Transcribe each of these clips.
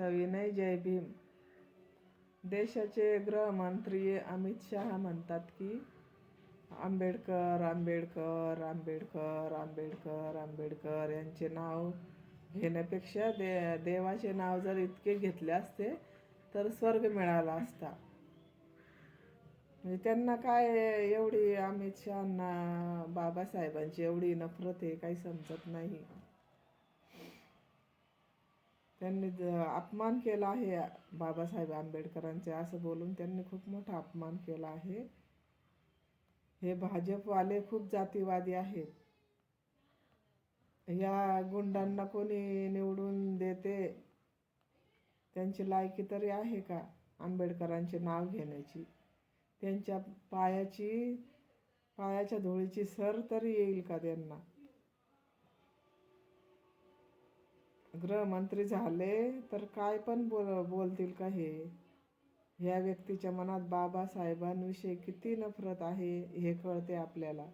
सविनय जय भीम देशाचे गृहमंत्री अमित शहा म्हणतात की आंबेडकर आंबेडकर आंबेडकर आंबेडकर आंबेडकर यांचे नाव घेण्यापेक्षा दे देवाचे नाव जर इतके घेतले असते तर स्वर्ग मिळाला असता. म्हणजे त्यांना काय एवढी अमित शहांना बाबासाहेबांची एवढी नफरत आहे काही समजत नाही. त्यांनी अपमान केला आहे बाबासाहेब आंबेडकरांचे असं बोलून त्यांनी खूप मोठा अपमान केला आहे. हे भाजपवाले खूप जातीवादी आहेत. या गुंडांना कोणी निवडून देते? त्यांची लायकी तरी आहे का आंबेडकरांचे नाव घेण्याची? त्यांच्या पायाची पायाच्या धुळीची सर तरी येईल का त्यांना? गृहमंत्री झाले तर काय पण बोल बोलतील का हे? ह्या व्यक्तीच्या मनात बाबासाहेबांविषयी किती नफरत आहे हे कळते आपल्याला.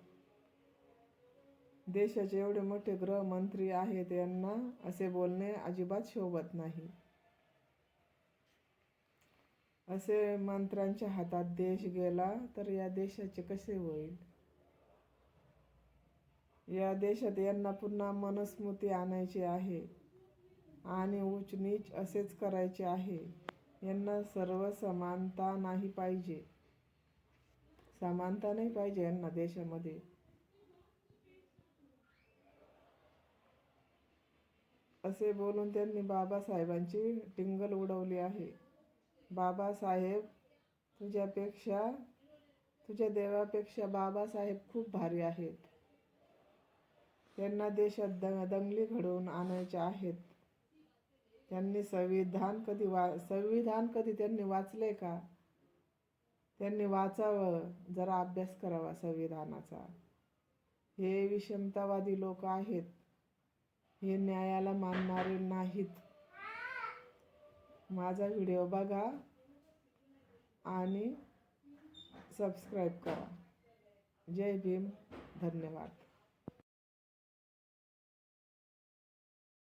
देशाचे एवढे मोठे गृहमंत्री आहेत यांना असे बोलणे अजिबात शोभत नाही. असे मंत्र्यांच्या हातात देश गेला तर या देशाचे कसे होईल? या देशात यांना पुन्हा मनस्मृती आणायची आहे. आणि उच्च नीच असेच करायचे आहे. यांना सर्व समानता नाही पाहिजे. समानता नाही पाहिजे यांना देशामध्ये. असे बोलून त्यांनी बाबासाहेबांची टिंगल उडवली आहे. बाबासाहेब तुझ्यापेक्षा तुझ्या देवापेक्षा बाबासाहेब खूप भारी आहेत. त्यांना देशात दंग दंगली घडवून आणायच्या आहेत. त्यांनी संविधान कधी वा संविधान कधी त्यांनी वाचले का? त्यांनी वाचावं जरा अभ्यास करावा संविधानाचा. हे विषमतावादी लोक आहेत. हे न्यायाला मानणारे नाहीत. माझा व्हिडिओ बघा आणि सबस्क्राईब करा. जय भीम. धन्यवाद.